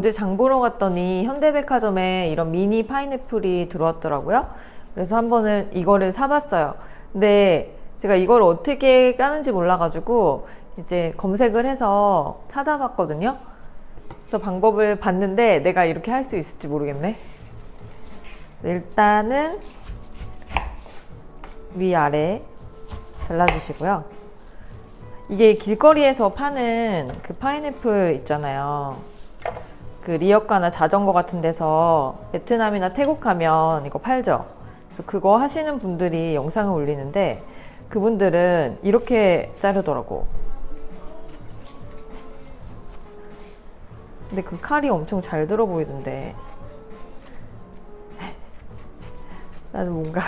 어제 장 보러 갔더니 현대백화점에 이런 미니 파인애플이 들어왔더라고요. 그래서 한 번은 이거를 사봤어요. 근데 제가 이걸 어떻게 까는지 몰라가지고 이제 검색을 해서 찾아봤거든요. 그래서 방법을 봤는데 내가 이렇게 할 수 있을지 모르겠네. 일단은 위아래 잘라주시고요. 이게 길거리에서 파는 그 파인애플 있잖아요. 그 리어카나 자전거 같은 데서 베트남이나 태국 가면 이거 팔죠. 그래서 그거 하시는 분들이 영상을 올리는데 그분들은 이렇게 자르더라고. 근데 그 칼이 엄청 잘 들어 보이던데. 나는 뭔가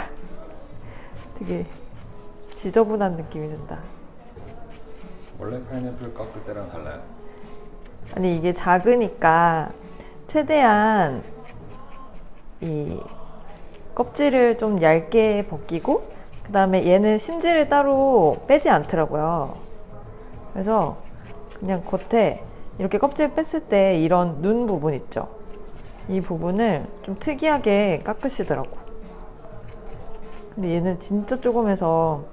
되게 지저분한 느낌이 든다. 원래 파인애플 깎을 때랑 달라요. 아니 이게 작으니까 최대한 이 껍질을 좀 얇게 벗기고 그 다음에 얘는 심지를 따로 빼지 않더라고요. 그래서 그냥 겉에 이렇게 껍질 뺐을 때 이런 눈 부분 있죠. 이 부분을 좀 특이하게 깎으시더라고. 근데 얘는 진짜 조금해서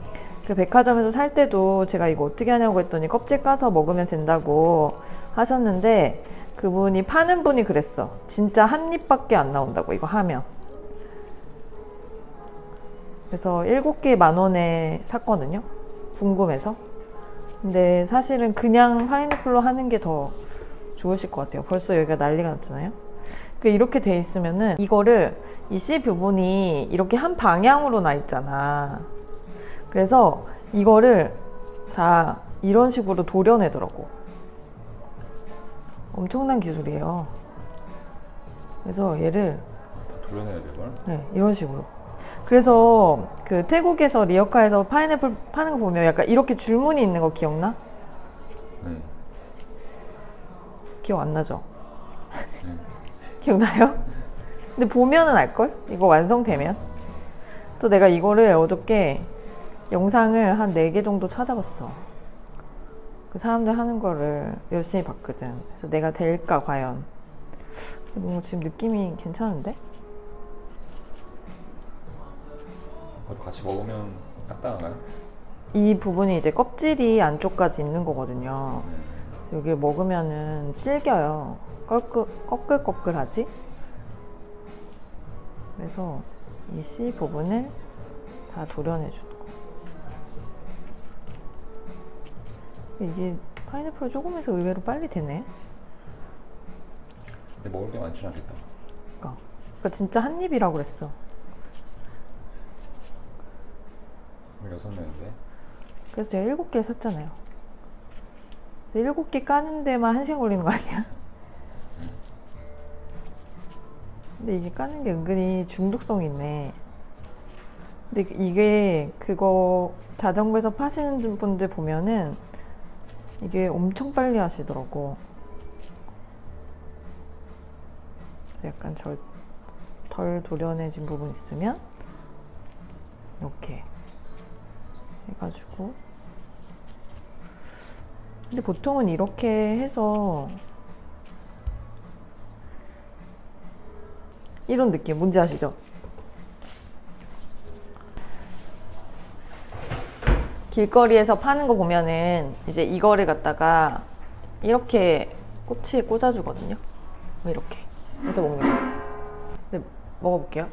그 백화점에서 살 때도 제가 이거 어떻게 하냐고 했더니 껍질 까서 먹으면 된다고 하셨는데 그분이 파는 분이 그랬어. 진짜 한 입밖에 안 나온다고 이거 하면. 그래서 일곱 개 만 원에 샀거든요. 궁금해서. 근데 사실은 그냥 파인애플로 하는 게 더 좋으실 것 같아요. 벌써 여기가 난리가 났잖아요. 그 이렇게 돼 있으면은 이거를 이씨 부분이 이렇게 한 방향으로 나 있잖아. 그래서 이거를 다 이런 식으로 도려내더라고. 엄청난 기술이에요. 그래서 얘를 다 돌려내야 돼 이걸. 네, 이런 식으로. 그래서 그 태국에서 리어카에서 파인애플 파는 거 보면 약간 이렇게 줄무늬 있는 거 기억나? 네. 기억 안 나죠? 네. 기억나요? 근데 보면은 알걸? 이거 완성되면. 그래서 내가 이거를 어저께 영상을 한 4개 정도 찾아봤어. 그 사람들 하는 거를 열심히 봤거든. 그래서 내가 될까, 과연. 너무 지금 느낌이 괜찮은데? 그것도 같이 먹으면 딱딱한가요? 이 부분이 이제 껍질이 안쪽까지 있는 거거든요. 네. 그래서 여기를 먹으면은 질겨요. 꺼끌, 꺼끌꺼끌하지? 그래서 이씨 부분을 다 도려내주는 이게 파인애플 조금해서 의외로 빨리 되네. 근데 먹을 게 많진 않겠다. 그러니까, 그러니까 진짜 한 입이라고 그랬어. 오늘 여섯 명인데. 그래서 제가 일곱 개 샀잖아요. 근데 일곱 개 까는 데만 한 시간 걸리는 거 아니야? 근데 이게 까는 게 은근히 중독성이 있네. 근데 이게 그거 자전거에서 파시는 분들 보면은 이게 엄청 빨리 하시더라고. 약간 절, 덜 도려내진 부분 있으면 이렇게 해가지고 근데 보통은 이렇게 해서 이런 느낌 뭔지 아시죠? 길거리에서 파는 거 보면은 이제 이거를 갖다가 이렇게 꼬치에 꽂아주거든요. 뭐 이렇게 해서 먹는 거. 근데 먹어볼게요.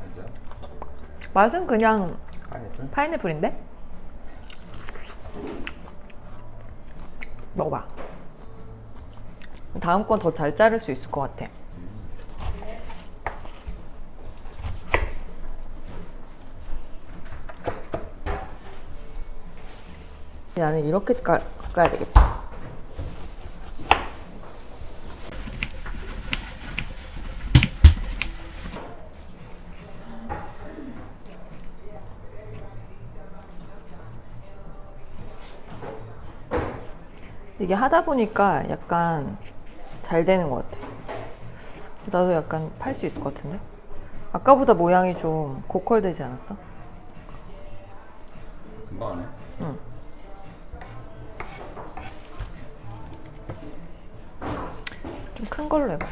알았어요? 맛은 그냥 파인애플? 파인애플인데? 먹어봐. 다음 건 더 잘 자를 수 있을 것 같아. 나는 이렇게 깎, 깎아야 되겠다. 이게 하다 보니까 약간 잘 되는 것 같아. 나도 약간 팔 수 있을 것 같은데? 아까보다 모양이 좀 고퀄되지 않았어? 금방 하네. 좀 큰 걸로 해봐.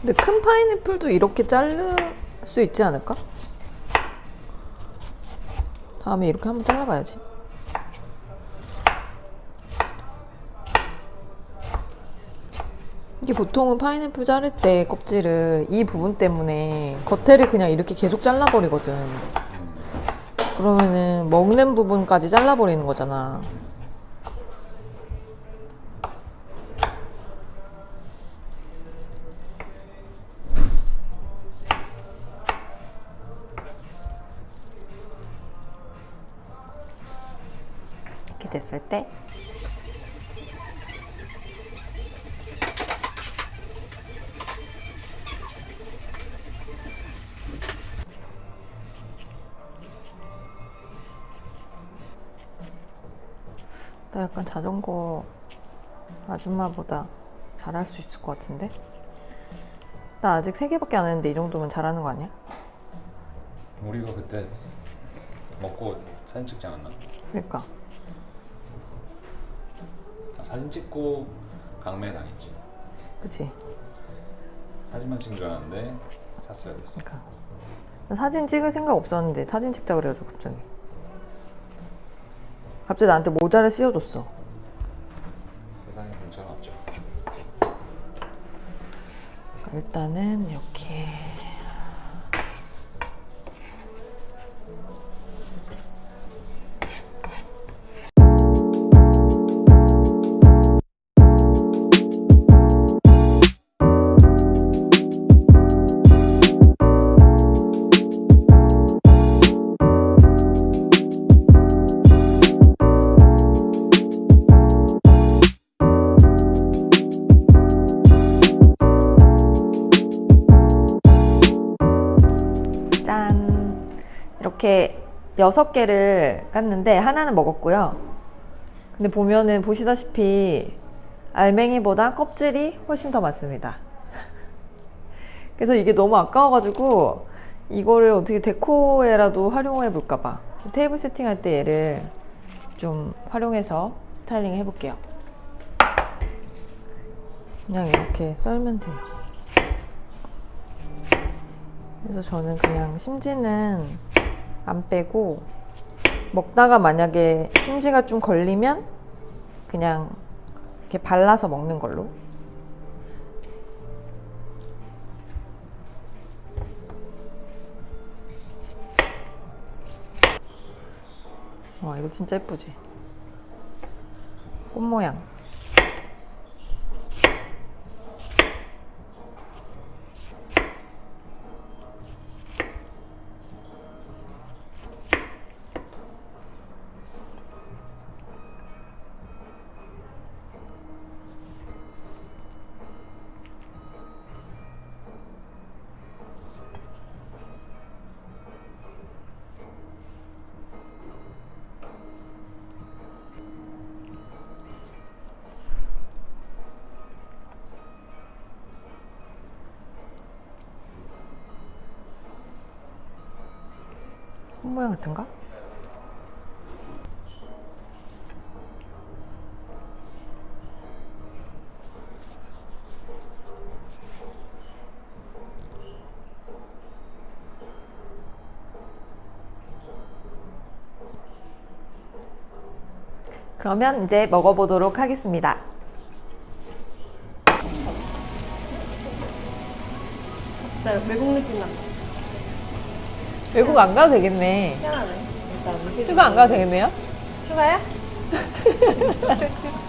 근데 큰 파인애플도 이렇게 자를 수 있지 않을까? 다음에 이렇게 한번 잘라봐야지. 이게 보통은 파인애플 자를 때 껍질을 이 부분 때문에 겉에를 그냥 이렇게 계속 잘라버리거든. 그러면은 먹는 부분까지 잘라버리는 거잖아. 이렇게 됐을 때 나 약간 자전거 아줌마보다 잘할 수 있을 것 같은데? 나 아직 세 개밖에 안 했는데 이 정도면 잘하는 거 아니야? 우리가 그때 먹고 사진 찍지 않았나? 그러니까 아, 사진 찍고 강매 당했지. 그치? 사진만 찍는 줄 알았는데 샀어야 됐어. 그러니까 나 사진 찍을 생각 없었는데 사진 찍자 그래가지고 갑자기 갑자기 나한테 모자를 씌워줬어 세상에 괜찮아 없죠. 일단은 이렇게 이렇게 여섯 개를 깠는데 하나는 먹었고요. 근데 보면은 보시다시피 알맹이보다 껍질이 훨씬 더 많습니다. 그래서 이게 너무 아까워가지고 이거를 어떻게 데코에라도 활용해 볼까봐 테이블 세팅할 때 얘를 좀 활용해서 스타일링 해볼게요. 그냥 이렇게 썰면 돼요. 그래서 저는 그냥 심지는 안 빼고 먹다가 만약에 심지가 좀 걸리면 그냥 이렇게 발라서 먹는 걸로. 와 이거 진짜 예쁘지? 꽃 모양. 모양 같은가? 그러면 이제 먹어보도록 하겠습니다. 진짜 외국 느낌 난다. 외국 안 가도 되겠네. 희한하네. 휴가 안 가도 되겠네요? 휴가야?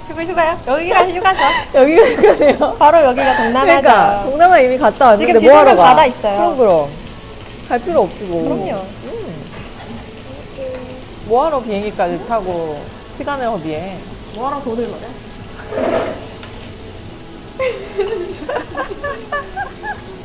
휴가 휴가야? 여기가 휴가죠. 여기가 휴가네요. 바로 여기가 동남아죠. 그러니까 동남아 이미 갔다 왔는데 지금 뭐 하러 가? 바다 있어요. 그럼 그럼 갈 필요 없지 뭐. 그럼요. 뭐 하러 비행기까지 타고 시간을 허비해? 뭐하러 돈을 버려?